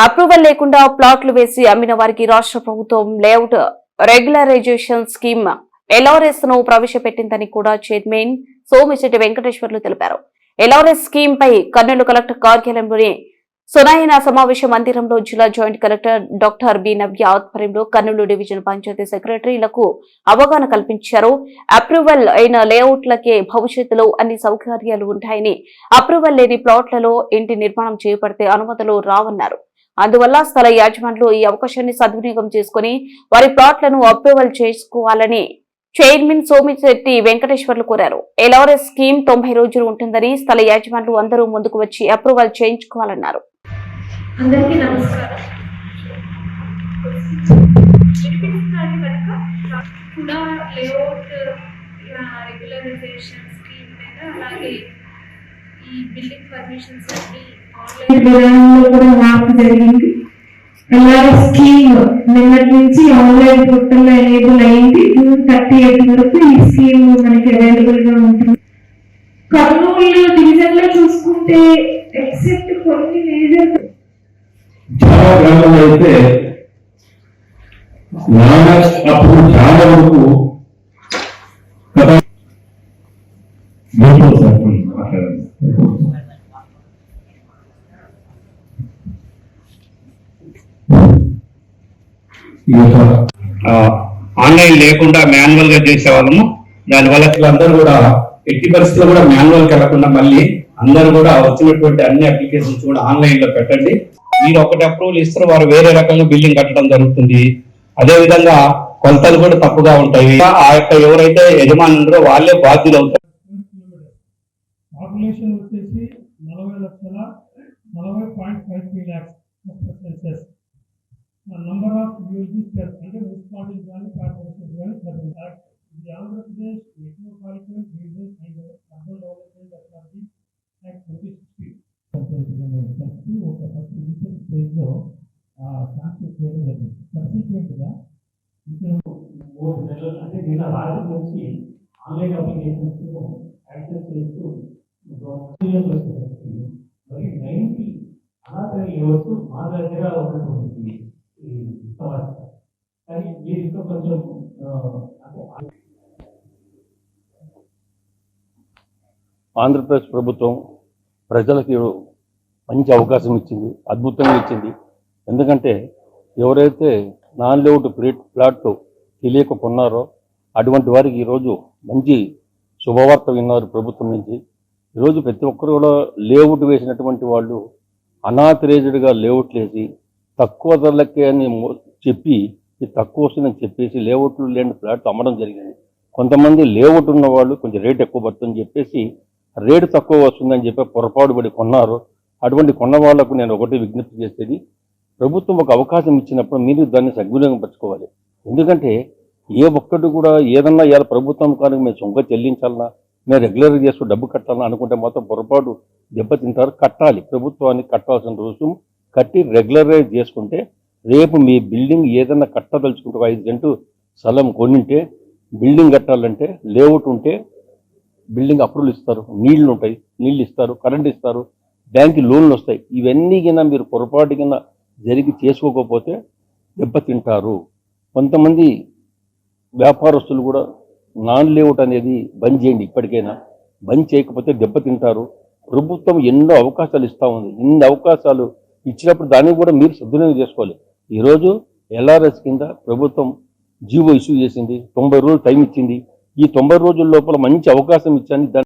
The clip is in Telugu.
అప్రూవల్ లేకుండా ప్లాట్లు వేసి అమ్మిన వారికి రాష్ట్ర ప్రభుత్వం లేఅవుట్ రెగ్యులరైజేషన్ స్కీమ్ ఎల్ఆర్ఎస్ను ప్రవేశపెట్టిందని కూడా చైర్మన్ సోమిశెట్టి వెంకటేశ్వర్లు తెలిపారు. ఎల్ఆర్ఎస్ స్కీమ్ పై కర్నూలు కలెక్టర్ కార్యాలయంలోని సునాయన సమావేశ మందిరంలో జిల్లా joint collector doctor B Navya ఆధ్వర్యంలో కర్నూలు డివిజన్ పంచాయతీ సెక్రటరీలకు అవగాహన కల్పించారు. అప్రూవల్ అయిన లేఅవుట్లకే భవిష్యత్తులో అన్ని సౌకర్యాలు ఉంటాయని అప్రూవల్ లేని ప్లాట్లలో ఇంటి నిర్మాణం చేపడితే అనుమతులు రావన్నారు. అందువల్ల స్థల యాజమాన్లు ఈ అవకాశాన్ని సద్వినియోగం చేసుకుని వారి ప్లాట్లను అప్రూవల్ చేసుకోవాలని చైర్మన్ సోమిశెట్టి వెంకటేశ్వర్లు కోరారు. ఎల్ఆర్ఎస్ స్కీమ్ తొంభై రోజులు ఉంటుందని స్థల యాజమాన్లు అందరూ ముందుకు వచ్చి అప్రూవల్ చేయించుకోవాలన్నారు. రెగ్యులరైజేషన్ స్కీమ్ అలాగే ఈ బిల్డింగ్ పర్మిషన్స్ అన్ని విధానంలో కూడా మార్పు జరిగింది. ఎల్ఆర్ఎస్ స్కీమ్ నిన్నటి నుంచి ఆన్లైన్ పోర్టల్ ఎనేబుల్ అయింది. జూన్ థర్టీ ఎయిట్ వరకు ఈ స్కీమ్ మనకి అవైలబుల్గా ఉంటుంది. కర్నూలు డివిజన్లో చూసుకుంటే ఎక్సెప్ట్ కొన్ని మేజర్ చాలా గ్రామాలు అయితే అప్పుడు చాలా వరకు ఈ యొక్క ఆన్లైన్ లేకుండా మాన్యువల్గా చేసేవాళ్ళము దానివల్ల వీళ్ళందరూ కూడా ఎట్టి పరిస్థితుల్లో కూడా మాన్యువల్ వెళ్ళకుండా మళ్ళీ అందరూ కూడా వచ్చినటువంటి అన్ని అప్లికేషన్స్ కూడా ఆన్లైన్లో పెట్టండి. మీరు ఒకటి అప్రూవల్ ఇస్తారు వారు వేరే రకంగా బిల్డింగ్ కట్టడం జరుగుతుంది. అదే విధంగా కొలతలు కూడా తప్పుగా ఉంటాయి. ఆ యొక్క ఎవరైతే యజమాని ఉన్నారో వాళ్ళే బాధ్యులు అవుతారు. పాపులేషన్ వచ్చేసి నలభై లక్షల కార్పొరేషన్స్ కానీ ప్రజెంట్ యాక్ట్ ఇది Andhra Pradesh metropolitan reason and urban development ఒక ఫస్ట్ ఇనిషియల్ స్టేజ్లో చేయడం జరిగింది. సబ్సిక్వెంట్గా మూడు నెలలు అంటే నిన్న రాత్రి నుంచి ఆన్లైన్ అప్లికేషన్స్ యాక్సెస్ చేస్తూ మరి నైన్టీ మా దగ్గర ఉన్నటువంటి సమస్య కానీ కొంచెం ఆంధ్రప్రదేశ్ ప్రభుత్వం ప్రజలకి మంచి అవకాశం ఇచ్చింది అద్భుతంగా ఇచ్చింది. ఎందుకంటే ఎవరైతే నాన్ లేఅవుట్ ప్లాట్ తెలియక కొన్నారో అటువంటి వారికి ఈరోజు మంచి శుభవార్త విన్నారు ప్రభుత్వం నుంచి. ఈరోజు ప్రతి ఒక్కరు కూడా లేఅవుట్ వేసినటువంటి వాళ్ళు అనాథరేజ్డ్గా లేఅవుట్లు వేసి తక్కువ ధరలకే అని చెప్పి ఇది తక్కువ వస్తుందని చెప్పేసి లేఅవుట్లు లేని ఫ్లాట్లు అమ్మడం జరిగింది. కొంతమంది లేఅవుట్ ఉన్న వాళ్ళు కొంచెం రేట్ ఎక్కువ పడుతుందని చెప్పేసి రేటు తక్కువ వస్తుందని చెప్పి పొరపాటు పడి కొన్నారు. అటువంటి కొన్న వాళ్ళకు నేను ఒకటి విజ్ఞప్తి చేసేది ప్రభుత్వం ఒక అవకాశం ఇచ్చినప్పుడు మీరు దాన్ని సద్వినియోగపరచుకోవాలి ఎందుకంటే ఏ ఒక్కటి కూడా ఏదన్నా ఇవాళ ప్రభుత్వం కానీ మేము సొంగ చెల్లించాలన్నా మేము రెగ్యులర్ చేస్తూ డబ్బు కట్టాలన్నా అనుకుంటే మాత్రం పొరపాటు దెబ్బతింటారు. కట్టాలి. ప్రభుత్వానికి కట్టాల్సిన రుసుము కట్టి రెగ్యులరైజ్ చేసుకుంటే రేపు మీ బిల్డింగ్ ఏదైనా కట్టదలుచుకుంటే ఐదు గంటలు స్థలం కొనింటే బిల్డింగ్ కట్టాలంటే లేఅవుట్ ఉంటే బిల్డింగ్ అప్రూవల్ ఇస్తారు. నీళ్ళు ఉంటాయి నీళ్ళు ఇస్తారు కరెంట్ ఇస్తారు బ్యాంకు లోన్లు వస్తాయి. ఇవన్నీ కింద మీరు పొరపాటు కింద జరిగి చేసుకోకపోతే దెబ్బతింటారు. కొంతమంది వ్యాపారస్తులు కూడా నాన్ లేఅవుట్ అనేది బంద్ చేయండి ఇప్పటికైనా. బంద్ చేయకపోతే దెబ్బతింటారు. ప్రభుత్వం ఎన్నో అవకాశాలు ఇస్తూ ఉంది. ఇన్ని అవకాశాలు ఇచ్చినప్పుడు దాన్ని కూడా మీరు సద్వినియోగం చేసుకోవాలి. ఈరోజు ఎల్ఆర్ఎస్ కింద ప్రభుత్వం జీవో ఇష్యూ చేసింది తొంభై రోజులు టైం ఇచ్చింది. ఈ తొంభై రోజుల లోపల మంచి అవకాశం ఇచ్చాను